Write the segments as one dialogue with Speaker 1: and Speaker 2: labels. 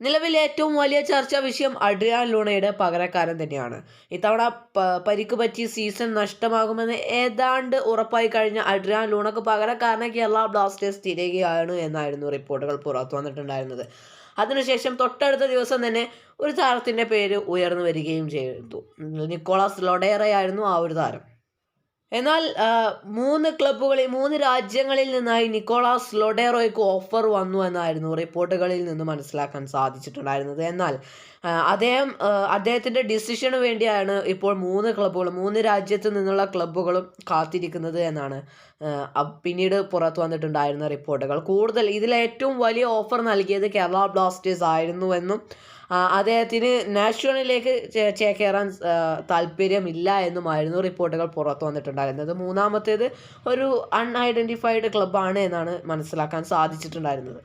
Speaker 1: നിലവിൽ ഏറ്റവും വലിയ ചർച്ചാ വിഷയം അഡ്രിയാൻ ലൂണയുടെ പകരക്കാരൻ തന്നെയാണ്. ഇത്തവണ പരിക്ക് പറ്റി സീസൺ നഷ്ടമാകുമെന്ന് ഏതാണ്ട് ഉറപ്പായി കഴിഞ്ഞ അഡ്രിയാൻ ലൂണക്ക് പകരക്കാരനെ കേരള ബ്ലാസ്റ്റേഴ്സ് തിരയുകയാണ് എന്നായിരുന്നു റിപ്പോർട്ടുകൾ പുറത്തു വന്നിട്ടുണ്ടായിരുന്നത്. അതിനുശേഷം തൊട്ടടുത്ത ദിവസം തന്നെ ഒരു താരത്തിന്റെ പേര് ഉയർന്നു വരികയും ചെയ്തു. നിക്കോളാസ് ലൊഡേറയായിരുന്നു ആ ഒരു താരം. എന്നാൽ മൂന്ന് ക്ലബ്ബുകളിൽ മൂന്ന് രാജ്യങ്ങളിൽ നിന്നായി നിക്കോളാസ് ലൊഡേറോയ്ക്ക് ഓഫർ വന്നു എന്നായിരുന്നു റിപ്പോർട്ടുകളിൽ നിന്ന് മനസ്സിലാക്കാൻ സാധിച്ചിട്ടുണ്ടായിരുന്നത്. എന്നാൽ അദ്ദേഹം അദ്ദേഹത്തിന്റെ ഡിസിഷന് വേണ്ടിയാണ് ഇപ്പോൾ മൂന്ന് ക്ലബ്ബുകളും മൂന്ന് രാജ്യത്ത് നിന്നുള്ള ക്ലബ്ബുകളും കാത്തിരിക്കുന്നത് എന്നാണ് പിന്നീട് പുറത്തു വന്നിട്ടുണ്ടായിരുന്ന റിപ്പോർട്ടുകൾ. കൂടുതൽ ഇതിൽ ഏറ്റവും വലിയ ഓഫർ നൽകിയത് കേരള ബ്ലാസ്റ്റേഴ്സ് ആയിരുന്നുവെന്നും അദ്ദേഹത്തിന് നാഷണലിലേക്ക് ചേക്കേറാൻ താല്പര്യമില്ല എന്നുമായിരുന്നു റിപ്പോർട്ടുകൾ പുറത്തു വന്നിട്ടുണ്ടായിരുന്നത്. മൂന്നാമത്തേത് ഒരു അൺഐഡന്റിഫൈഡ് ക്ലബ്ബാണ് എന്നാണ് മനസ്സിലാക്കാൻ സാധിച്ചിട്ടുണ്ടായിരുന്നത്.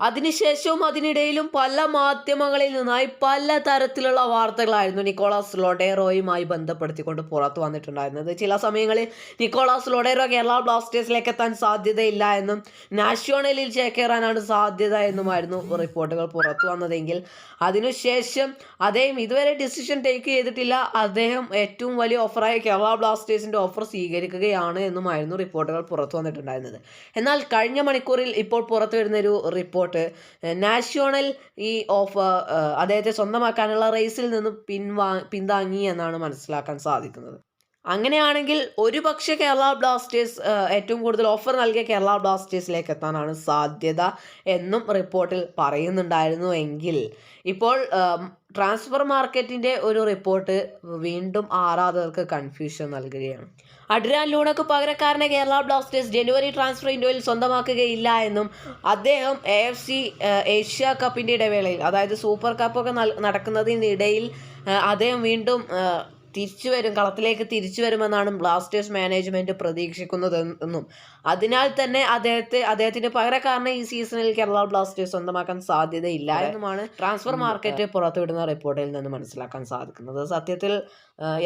Speaker 1: അതിനുശേഷവും അതിനിടയിലും പല മാധ്യമങ്ങളിൽ നിന്നായി പല തരത്തിലുള്ള വാർത്തകളായിരുന്നു നിക്കോളാസ് ലൊഡേറോയുമായി ബന്ധപ്പെടുത്തിക്കൊണ്ട് പുറത്തു വന്നിട്ടുണ്ടായിരുന്നത്. ചില സമയങ്ങളിൽ നിക്കോളാസ് ലൊഡേറോ കേരള ബ്ലാസ്റ്റേഴ്സിലേക്ക് എത്താൻ സാധ്യതയില്ല എന്നും നാഷണലിൽ ചേക്കേറാനാണ് സാധ്യത എന്നുമായിരുന്നു റിപ്പോർട്ടുകൾ പുറത്തു വന്നതെങ്കിൽ. അതിനുശേഷം അദ്ദേഹം ഇതുവരെ ഡിസിഷൻ ടേക്ക് ചെയ്തിട്ടില്ല. അദ്ദേഹം ഏറ്റവും വലിയ ഓഫറായ കേരള ബ്ലാസ്റ്റേഴ്സിന്റെ ഓഫർ സ്വീകരിക്കുകയാണ് എന്നുമായിരുന്നു റിപ്പോർട്ടുകൾ പുറത്തു വന്നിട്ടുണ്ടായിരുന്നത്. എന്നാൽ കഴിഞ്ഞ മണിക്കൂറിൽ ഇപ്പോൾ പുറത്തു വരുന്നൊരു റിപ്പോർട്ട് നാഷണൽ ഈ ഓഫ് അദ്ദേഹത്തെ സ്വന്തമാക്കാനുള്ള റേസിൽ നിന്നും പിൻവാ പിന്താങ്ങി എന്നാണ് മനസ്സിലാക്കാൻ സാധിക്കുന്നത്. അങ്ങനെയാണെങ്കിൽ ഒരു പക്ഷേ കേരള ബ്ലാസ്റ്റേഴ്സ് ഏറ്റവും കൂടുതൽ ഓഫർ നൽകിയ കേരള ബ്ലാസ്റ്റേഴ്സിലേക്ക് എത്താനാണ് സാധ്യത എന്നും റിപ്പോർട്ടിൽ പറയുന്നുണ്ടായിരുന്നു എങ്കിൽ. ഇപ്പോൾ ട്രാൻസ്ഫർ മാർക്കറ്റിന്റെ ഒരു റിപ്പോർട്ട് വീണ്ടും ആരാധകർക്ക് കൺഫ്യൂഷൻ നൽകുകയാണ്. അഡ്രാൻ ലൂണക്ക് പകരക്കാരനെ കേരള ബ്ലാസ്റ്റേഴ്സ് ജനുവരി ട്രാൻസ്ഫർ വിൻഡോയിൽ സ്വന്തമാക്കുകയില്ല എന്നും അദ്ദേഹം എ എഫ് സി ഏഷ്യ കപ്പിന്റെ ഇടവേളയിൽ അതായത് സൂപ്പർ കപ്പൊക്കെ നടക്കുന്നതിനിടയിൽ അദ്ദേഹം വീണ്ടും തിരിച്ചു വരും കളത്തിലേക്ക് തിരിച്ചു വരുമെന്നാണ് ബ്ലാസ്റ്റേഴ്സ് മാനേജ്മെന്റ് പ്രതീക്ഷിക്കുന്നത് എന്നും. അതിനാൽ തന്നെ അദ്ദേഹത്തെ അദ്ദേഹത്തിന്റെ പകരക്കാരനെ ഈ സീസണിൽ കേരള ബ്ലാസ്റ്റേഴ്സ് സ്വന്തമാക്കാൻ സാധ്യതയില്ല എന്നുമാണ് ട്രാൻസ്ഫർ മാർക്കറ്റ് പുറത്തുവിടുന്ന റിപ്പോർട്ടിൽ നിന്ന് മനസ്സിലാക്കാൻ സാധിക്കുന്നത്. സത്യത്തിൽ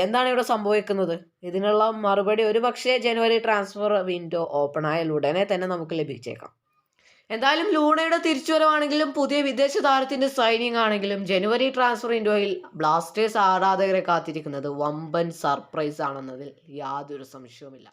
Speaker 1: എന്താണ് ഇവിടെ സംഭവിക്കുന്നത്? ഇതിനുള്ള മറുപടി ഒരു പക്ഷേ ജനുവരി ട്രാൻസ്ഫർ വിൻഡോ ഓപ്പൺ ആയാൽ ഉടനെ തന്നെ നമുക്ക് ലഭിച്ചേക്കാം. എന്തായാലും ലൂണയുടെ തിരിച്ചുവരവാണെങ്കിലും പുതിയ വിദേശ താരത്തിന്റെ സൈനിങ് ആണെങ്കിലും ജനുവരി ട്രാൻസ്ഫർ വിൻഡോയിൽ ബ്ലാസ്റ്റേഴ്സ് ആരാധകരെ കാത്തിരിക്കുന്നത് വമ്പൻ സർപ്രൈസ് ആണെന്നതിൽ യാതൊരു സംശയവുമില്ല.